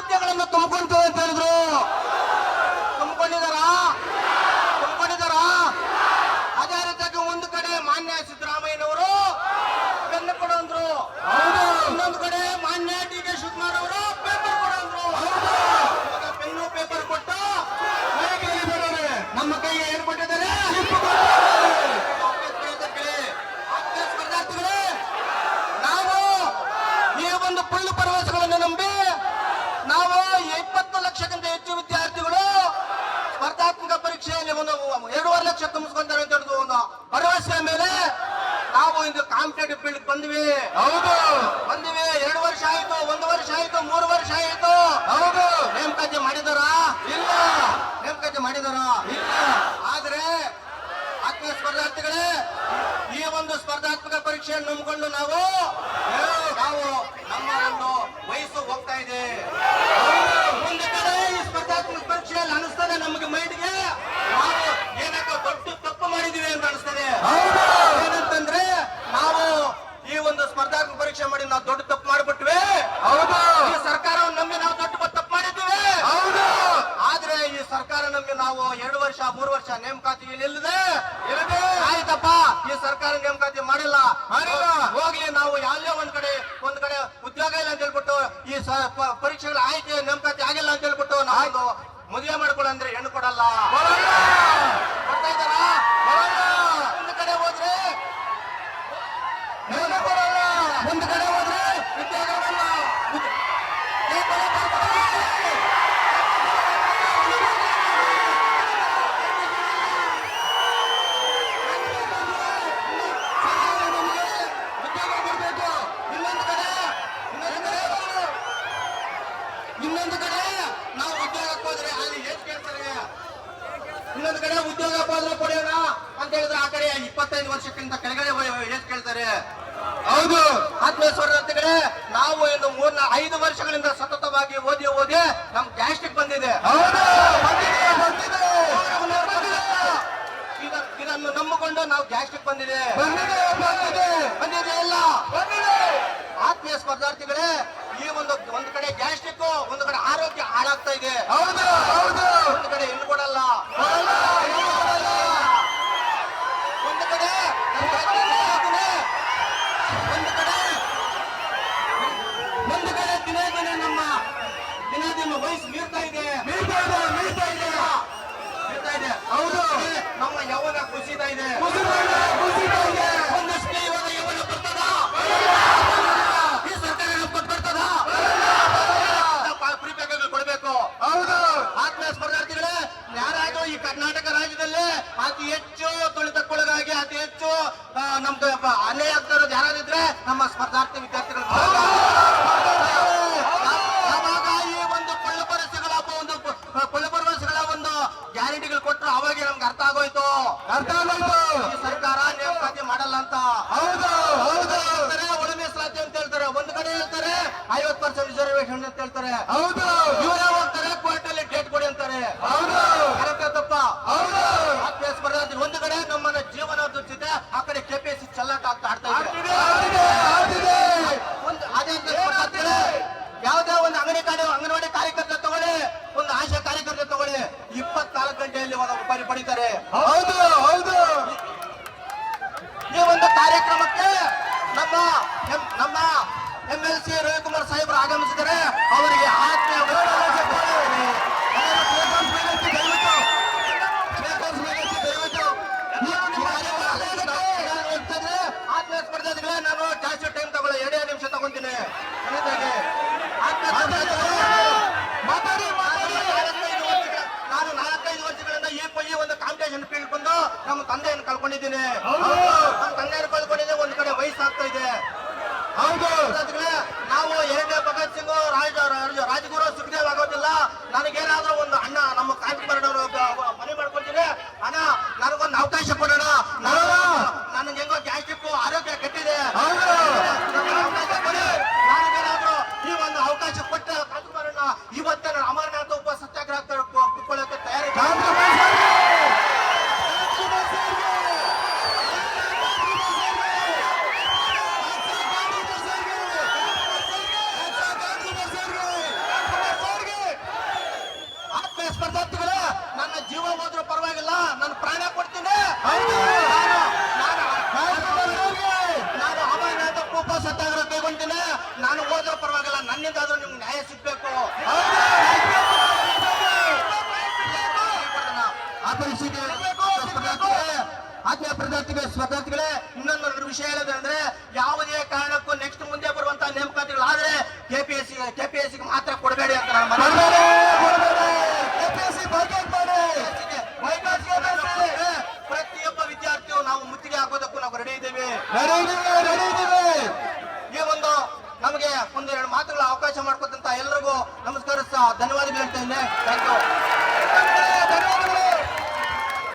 ಉದ್ಯೋಗಗಳನ್ನು ತುಂಬಿಕೊಳ್ತೇವೆ ಅಂತ ಹೇಳಿದ್ರು. ಒಂದು ಎರಡೂವರೆ ಲಕ್ಷ ತುಂಬಿಸ್ಕೊಂತಾರೆ ಅಂತ ಹೇಳಿದ್ರು ಒಂದು ಭರವಸೆ ಮೇಲೆ ನಾವು ಇಂದು ಕಾಂಪಿಟೇಟಿವ್ ಫೀಲ್ಡ್ ಬಂದ್ವಿ. ಹೌದು. ಬಂದ್ವಿ. ಎರಡು ವರ್ಷ ಆಯ್ತು ಒಂದು ವರ್ಷ ಆಯ್ತು ಮೂರು ವರ್ಷ ಆಯ್ತು. ಹೌದು. ನೇಮಕಾತಿ ಮಾಡಿದಾರ? ಇಲ್ಲ. ನೇಮಕಾತಿ ಮಾಡಿದಾರ? ಇಲ್ಲ. ಆದ್ರೆ ಆತ್ಮೀಯ ಸ್ಪರ್ಧಾರ್ಥಿಗಳೇ ಈ ಒಂದು ಸ್ಪರ್ಧಾತ್ಮಕ ಪರೀಕ್ಷೆಯನ್ನು ನಂಬಿಕೊಂಡು ನಾವು ನಾವು ನಮ್ಮ ಒಂದು ವಯಸ್ಸು ಹೋಗ್ತಾ ಇದೆ ಒಂದು ಕಡೆ ಈ ಸ್ಪರ್ಧಾತ್ಮಕ ಪರೀಕ್ಷೆಯಲ್ಲಿ ಅನಿಸ್ತದೆ ನಮಗೆ ಮೈಂಡ್ಗೆ ನಾವು ಏನಕ್ಕ ದೊಡ್ಡ ತಪ್ಪು ಮಾಡಿದೀವಿ ಅಂತ ಅನಿಸ್ತದೆ ಹೌದು ಏನಂತಂದ್ರೆ ನಾವು ಈ ಒಂದು ಸ್ಪರ್ಧಾತ್ಮಕ ಪರೀಕ್ಷೆ ಮಾಡಿ ನಾವು ದೊಡ್ಡ ತಪ್ಪು ಮಾಡ್ಬಿಟ್ವಿ ಹೌದು ಈ ಸರ್ಕಾರವನ್ನು ನಂಬಿ ನಾವು ದೊಡ್ಡ ತಪ್ಪು ಮಾಡಿದ್ದೀವಿ ಹೌದು ಆದ್ರೆ ಈ ಸರ್ಕಾರ ನಮ್ಗೆ ನಾವು ಎರಡು ವರ್ಷ ಮೂರು ವರ್ಷ ನೇಮಕಾತಿ ಇಲ್ಲದೆ ಆಯ್ತಪ್ಪ. ಈ ಸರ್ಕಾರ ನೇಮಕಾತಿ ಮಾಡಿಲ್ಲ. ಹೋಗ್ಲಿ ನಾವು ಯಾವುದೇ ಒಂದ್ ಕಡೆ ಒಂದ್ ಕಡೆ ಉದ್ಯೋಗ ಇಲ್ಲ ಅಂತ ಹೇಳ್ಬಿಟ್ಟು ಈ ಪರೀಕ್ಷೆಗಳು ಆಯ್ಕೆ ನೇಮಕಾತಿ ಆಗಿಲ್ಲ ಅಂತ ಹೇಳ್ಬಿಟ್ಟು ನಾವು ಮದುವೆ ಮಾಡ್ಕೊಳ್ಳಂದ್ರೆ ಹೆಣ್ಣು ಕೊಡಲ್ಲ. ಇನ್ನೊಂದು ಕಡೆ ಉದ್ಯೋಗ ಪಾತ್ರ ಕೊಡೋಣ ಅಂತ ಹೇಳಿದ್ರೆ ಆ ಕಡೆ ಇಪ್ಪತ್ತೈದು ವರ್ಷಕ್ಕಿಂತ ಕೆಳಗಡೆ ಏನ್ ಕೇಳ್ತಾರೆ. ಹೌದು ಆತ್ಮೀಯ ಕಡೆ ನಾವು ಇನ್ನು ಮೂರ್ನ ಐದು ವರ್ಷಗಳಿಂದ ಸತತವಾಗಿ ಓದಿ ಓದಿ ನಮ್ ಗ್ಯಾಸ್ಟ್ರಿಕ್ ಬಂದಿದೆ. ಇದನ್ನು ನಂಬಿಕೊಂಡು ನಾವು ಗ್ಯಾಸ್ಟ್ರಿಕ್ ಬಂದಿದೆ. ಬಂದಿದೆ ಇಲ್ಲ ಆತ್ಮೀಯ ಸ್ಪರ್ಧಾರ್ಥಿಗಳೇ ಈ ಒಂದು ಒಂದ್ ಕಡೆ ಗ್ಯಾಸ್ಟ್ರಿಕ್ ಒಂದು ಕಡೆ ಆರೋಗ್ಯ ಹಾಳಾಗ್ತಾ ಇದೆ. ಹೌದು. ಕುಸಿತಾ ಇದೆ ಒಂದಷ್ಟು ಇವಾಗ ಯೌವನ ಬರ್ತದ? ಈ ಸರ್ಕಾರ ನಮ್ಗೆ ಕೊಡಬೇಕು. ಹೌದು. ಆತ್ಮೀಯ ಸ್ಪರ್ಧಾರ್ಥಿಗಳೇ ಯಾರಾದ್ರೂ ಈ ಕರ್ನಾಟಕ ರಾಜ್ಯದಲ್ಲಿ ಅತಿ ಹೆಚ್ಚು ತುಳಿತಕ್ಕೊಳಗಾಗಿ ಅತಿ ಹೆಚ್ಚು ಬ- ಅನ್ಯಾಯ ಆಗ್ತಾ ಇರೋದು ಯಾರಾದಿದ್ರೆ ನಮ್ಮ ಸ್ಪರ್ಧಾರ್ಥಿ ವಿದ್ಯಾರ್ಥಿಗಳು ಯಾವಾಗ ಈ ಒಂದು ಕೊಳ್ಳು ಭರವಸೆಗಳ ಒಂದು ಪ- ಕೊಳ್ಳು ಭರವಸೆಗಳ ಒಂದು ಗ್ಯಾರಂಟಿಗಳು ಕೊಟ್ಟರು ಅವಾಗ ನಮ್ಗೆ ಅರ್ಥ ಆಗೋಯ್ತು ಅರ್ಥ ಆಗೋಯ್ತು ಈ ಸರ್ಕಾರ ನೇಮಕಾತಿ ಮಾಡಲ್ಲ ಅಂತ ಹೌದು ಹೌದು ಹೇಳ್ತಾರೆ ಒಳ ಮೀಸಲಾತಿ ಅಂತ ಹೇಳ್ತಾರೆ ಒಂದ್ ಕಡೆ ಹೇಳ್ತಾರೆ ಐವತ್ ಪರ್ಸೆಂಟ್ ರಿಸರ್ವೇಶನ್ ಅಂತ ಹೇಳ್ತಾರೆ. ಹೌದು. ಇವರೇ ಹೋಗ್ತಾರೆ ಕೋರ್ಟ್ ಅಲ್ಲಿ ಡೇಟ್ ಕೊಡಿ ಅಂತಾರೆ. ಹೌದು. ಕರೆಕ್ಟ್ ತಪ್ಪ. ಹೌದು. ಆತ್ಮೀಯ ಸ್ಪರ್ಧಾರ್ಥಿ ಒಂದು ಕಡೆ ನಮ್ಮನ್ನ ಜೀವನ ದುಚ್ಚಿದೆ ಆ ಕಡೆ ಕೆಪಿಎಸ್ಸಿ ಚೆಲ್ಲಾಟ ಆಗ್ತಾ ಆಡ್ತಾ ಆಡಿದೆ ಒಂದು ಅದೇ ಯಾವುದೇ ಒಂದು ಅಂಗಡಿ ಕಾರ್ಯ ಅಂಗನವಾಡಿ ಕಾರ್ಯಕರ್ತ ತಗೊಳ್ಳಿ ಒಂದು ಆಶಾ ಕಾರ್ಯಕರ್ತ ತಗೊಳ್ಳಿ. ಇಪ್ಪತ್ನಾಲ್ಕು ಗಂಟೆಯಲ್ಲಿ ಒಂದು ಉಪಾರಿ ಪಡಿತಾರೆ. ಹೌದು ಹೌದು. ಈ ಒಂದು ಕಾರ್ಯಕ್ರಮಕ್ಕೆ ನಮ್ಮ ನಮ್ಮ ಎಂ ಎಲ್ ಸಿ ರವಿಕುಮಾರ್ ಸಾಹೇಬ್ರು ಆಗಮಿಸಿದರೆ ನಮ್ಮ ತಂದೆಯನ್ನು ಕಳ್ಕೊಂಡಿದ್ದೀನಿ. ನಮ್ಮ ತಂದೆಯನ್ನು ವಿಷಯ ಹೇಳೋದಂದ್ರೆ ಯಾವುದೇ ಕಾರಣಕ್ಕೂ ನೆಕ್ಸ್ಟ್ ಮುಂದೆ ಬರುವಂತ ನೇಮಕಾತಿಗಳು ಆದ್ರೆ ಕೆಪಿಎಸ್ಸಿ ಕೆಪಿಎಸ್ಸಿ ಮಾತ್ರ ಕೊಡಬೇಡಿ ಅಂತ ಪ್ರತಿಯೊಬ್ಬ ವಿದ್ಯಾರ್ಥಿಯು ನಾವು ಮುತ್ತಿಗೆ ಹಾಕೋದಕ್ಕೂ ನಾವು ರೆಡಿ ಇದ್ದೇವೆ. ಈ ಒಂದು ನಮಗೆ ಒಂದೆರಡು ಮಾತುಗಳ ಅವಕಾಶ ಮಾಡ್ಕೊತಂತ ಎಲ್ರಿಗೂ ನಮಸ್ಕಾರ ಧನ್ಯವಾದಗಳು ಹೇಳ್ತೇನೆ ಥ್ಯಾಂಕ್ ಯು